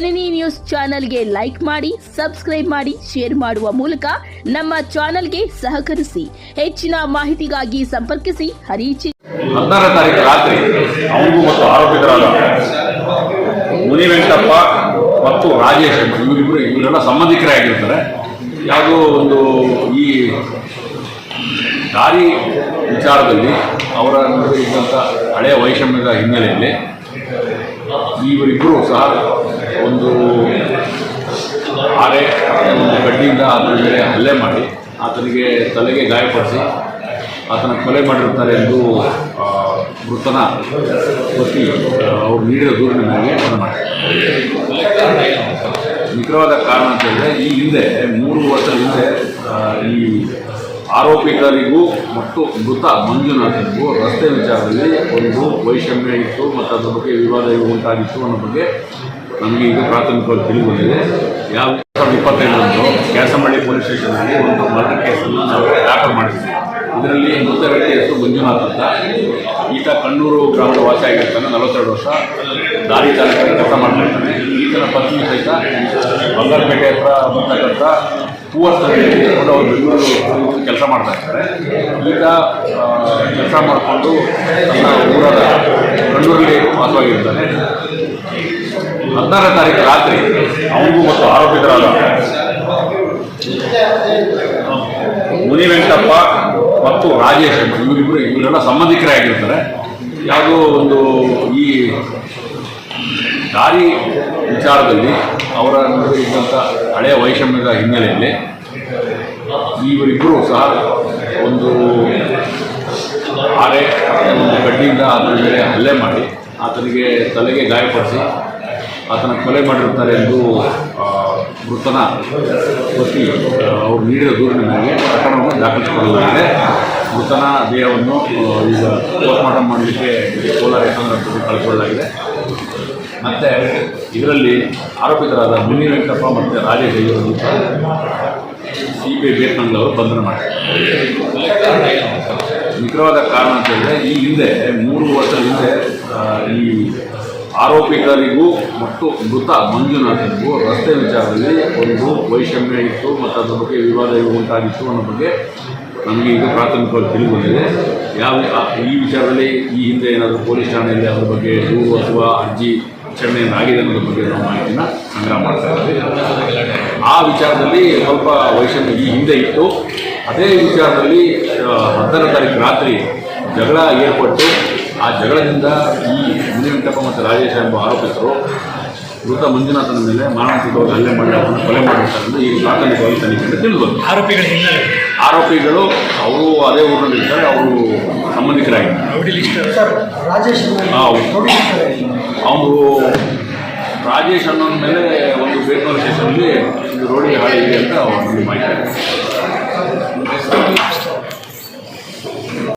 ಜನನಿ news ಚಾನೆಲ್ಗೆ like ಮಾಡಿ, subscribe ಮಾಡಿ, ಶೇರ್ ಮಾಡುವ ಮೂಲಕ ನಮ್ಮ ಚಾನೆಲ್ಗೆ ಸಹಕರಿಸಿ, ಹೆಚ್ಚಿನ ಮಾಹಿತಿಗಾಗಿ ಸಂಪರ್ಕಿಸಿ ಹರಿಚಿ ಹದಿನಾರನೇ ತಾರೀಕು ರಾತ್ರಿ ಅವನಿಗೂ ಮತ್ತು ಆರೋಪಿತರಾದ ಮುನಿ ವೆಂಕಟಪ್ಪ ಮತ್ತು ರಾಜೇಶ್ ಇವರಿಬ್ಬರು ಇವರೆಲ್ಲ ಸಂಬಂಧಿಕರೇ ಆಗಿರ್ತಾರೆ. ಯಾವುದೋ ಒಂದು ಈ ದಾರಿ ವಿಚಾರದಲ್ಲಿ ಅವರ ನಡುವೆ ಇದ್ದಂಥ ಹಳೆಯ ವೈಷಮ್ಯದ ಹಿನ್ನೆಲೆಯಲ್ಲಿ ಇವರಿಬ್ಬರು ಸಹ ಒಂದು ಆರೆ ಒಂದು ಗಡ್ಡಿಯಿಂದ ಆತನ ಮೇಲೆ ಹಲ್ಲೆ ಮಾಡಿ, ಆತನಿಗೆ ತಲೆಗೆ ಗಾಯಪಡಿಸಿ, ಆತನ ಕೊಲೆ ಮಾಡಿರುತ್ತಾರೆ ಎಂದು ಮೃತನ ಪತಿ ಅವರು ನೀಡಿದ ದೂರಿನ ಮೇಲೆ ನಿಖರವಾದ ಕಾರಣ ಅಂತ ಹೇಳಿದ್ರೆ, ಈ ಹಿಂದೆ, ಮೂರು ವರ್ಷದ ಹಿಂದೆ ಈ ಆರೋಪಿಗಳಿಗೂ ಮತ್ತು ಮೃತ ಮಂಜುನಾಥನಿಗೂ ರಸ್ತೆ ವಿಚಾರದಲ್ಲಿ ಒಂದು ವೈಷಮ್ಯ ಇತ್ತು, ಮತ್ತು ಅದರ ಬಗ್ಗೆ ವಿವಾದ ಉಂಟಾಗಿತ್ತು ಅನ್ನೋ ಬಗ್ಗೆ ನಮಗೆ ಈಗ ಪ್ರಾಥಮಿಕವಾಗಿ ತಿಳಿದು ಬಂದಿದೆ ಯಾವ ಸಾವಿರದ ಇಪ್ಪತ್ತೈದರಂದು ಕ್ಯಾಸಮಳ್ಳಿ ಪೊಲೀಸ್ ಸ್ಟೇಷನ್ನಲ್ಲಿ ಒಂದು ಮರ್ಡರ್ ಕೇಸನ್ನು ನಾವು ದಾಖಲು ಮಾಡಿದ್ದೀವಿ ಇದರಲ್ಲಿ ಮೃತ ವ್ಯಕ್ತಿ ಹೆಸರು ಮಂಜುನಾಥ್ ಅಂತ. ಈತ ಕಣ್ಣೂರು ಗ್ರಾಮದ ವಾಸಿಯಾಗಿರ್ತಾನೆ ನಲವತ್ತೆರಡು ವರ್ಷ. ದಾರಿ ಚಾಲಕರಿಗೆ ಕೆಲಸ ಮಾಡ್ತಿರ್ತಾನೆ ಈತನ ಪತ್ನಿ ಸಹಿತ ಬಂಗಾರಪೇಟೆ ಹತ್ರ ಬರ್ತಕ್ಕಂಥ ಅವರು ಬೆಂಗಳೂರು ಕೆಲಸ ಮಾಡ್ತಾ ಇದ್ದಾರೆ. ಈಗ ಕೆಲಸ ಮಾಡಿಕೊಂಡು ತನ್ನ ಊರಾದ ಕಣ್ಣೂರಲ್ಲಿ ವಾಸವಾಗಿರ್ತಾನೆ. ಹದಿನಾರನೇ ತಾರೀಕು ರಾತ್ರಿ ಅವನಿಗೂ ಮತ್ತು ಆರೋಪಿತರಾದ ಮುನಿ ವೆಂಕಟಪ್ಪ ಮತ್ತು ರಾಜೇಶ್ ಇವರಿಬ್ಬರು ಇವರೆಲ್ಲ ಸಂಬಂಧಿಕರೇ ಆಗಿರ್ತಾರೆ. ಯಾವುದೋ ಒಂದು ಈ ದಾರಿ ವಿಚಾರದಲ್ಲಿ ಅವರ ನಡುವೆ ಇದ್ದಂಥ ಹಳೆಯ ವೈಷಮ್ಯದ ಹಿನ್ನೆಲೆಯಲ್ಲಿ ಇವರಿಬ್ಬರು ಸಹ ಒಂದು ಆರೆ ಒಂದು ಗಡ್ಡಿಯಿಂದ ಆತನ ಮೇಲೆ ಹಲ್ಲೆ ಮಾಡಿ ಆತನಿಗೆ ತಲೆಗೆ ಗಾಯಪಡಿಸಿ ಆತನ ಕೊಲೆ ಮಾಡಿರುತ್ತಾರೆ ಎಂದು ಮೃತನ ಪತಿ ಅವರು ನೀಡಿದ ದೂರಿನ ಮೇಲೆ ಪ್ರಕರಣವನ್ನು ದಾಖಲಿಸಿಕೊಳ್ಳಲಾಗಿದೆ. ಮೃತನ ದೇಹವನ್ನು ಈಗ ಪೋಸ್ಟ್ಮಾರ್ಟಮ್ ಮಾಡಲಿಕ್ಕೆ ಕೋಲಾರ ಯಶವಂತಪುರಕ್ಕೆ ಕಳಿಸಿಕೊಳ್ಳಲಾಗಿದೆ ಮತ್ತು ಇದರಲ್ಲಿ ಆರೋಪಿತರಾದ ಮುನಿ ವೆಂಕಟಪ್ಪ ಮತ್ತು ರಾಜೇಶ್ ಇವರನ್ನು ಸಿ ಬಿ ಬೇರ್ಕಂಡ್ಲವರು ಬಂಧನ ಮಾಡಿದ್ದಾರೆ. ನಿಖರವಾದ ಕಾರಣ ಅಂತ ಹೇಳಿದ್ರೆ ಈ ಹಿಂದೆ, ಮೂರು ವರ್ಷದ ಹಿಂದೆ ಈ ಆರೋಪಿಗಳಿಗೂ ಮತ್ತು ಮೃತ ಮಂಜುನಾಥನಿಗೂ ರಸ್ತೆ ವಿಚಾರದಲ್ಲಿ ಒಂದು ವೈಷಮ್ಯ ಇತ್ತು ಮತ್ತು ಅದರ ಬಗ್ಗೆ ವಿವಾದ ಉಂಟಾಗಿತ್ತು ಅನ್ನೋ ಬಗ್ಗೆ ನಮಗೆ ಈಗ ಪ್ರಾಥಮಿಕವಾಗಿ ತಿಳಿದು ಬಂದಿದೆ ಯಾವ ಈ ವಿಚಾರದಲ್ಲಿ ಈ ಹಿಂದೆ ಏನಾದರೂ ಪೊಲೀಸ್ ಠಾಣೆಯಲ್ಲಿ ಅದರ ಬಗ್ಗೆ ದೂರು ಅಥವಾ ಅರ್ಜಿ ವಿಚಾರಣೆ ಆಗಿದೆ ಅನ್ನೋದ್ರ ಬಗ್ಗೆ ನಾವು ಮಾಹಿತಿನ ಸಂಗ್ರಹ ಮಾಡ್ತಾ ಇದ್ದೀವಿ. ಆ ವಿಚಾರದಲ್ಲಿ ಸ್ವಲ್ಪ ವೈಷಮ್ಯ ಈ ಹಿಂದೆ ಇತ್ತು. ಅದೇ ವಿಚಾರದಲ್ಲಿ ಹತ್ತನೇ ತಾರೀಕು ರಾತ್ರಿ ಜಗಳ ಏರ್ಪಟ್ಟು ಆ ಜಗಳದಿಂದ ಈ ಮುನಿವೆಂಕಪ್ಪ ಮತ್ತು ರಾಜೇಶ ಎಂಬ ಆರೋಪಿತರು ಮೃತ ಮಂಜುನಾಥನ ಮೇಲೆ ಮಾನಸಿಕವಾಗಿ ಹಲ್ಲೆ ಮಾಡಿ ಕೊಲೆ ಮಾಡಿರ್ತಾರೆ ಈ ಪ್ರಾಥಮಿಕವಾಗಿ ತನಿಖೆಯಿಂದ ತಿಳಿದು ಆರೋಪಿಗಳ ಹಿನ್ನೆಲೆ. ಆರೋಪಿಗಳು ಅವರು ಅದೇ ಊರಿನಲ್ಲಿರ್ತಾರೆ ಅವರು ಸಂಬಂಧಿಕರಾಗಿದ್ದಾರೆ. ಅವರು ರಾಜೇಶ್ ಅನ್ನೋನ ಮೇಲೆ ಒಂದು ಬೇಕೂರು ಸ್ಟೇಷನಲ್ಲಿ ಅಲ್ಲಿ ರೋಡಿ ಹಾಳಿ ಇದೆ ಅಂತ ಅವರು ಮಾಹಿತಿ.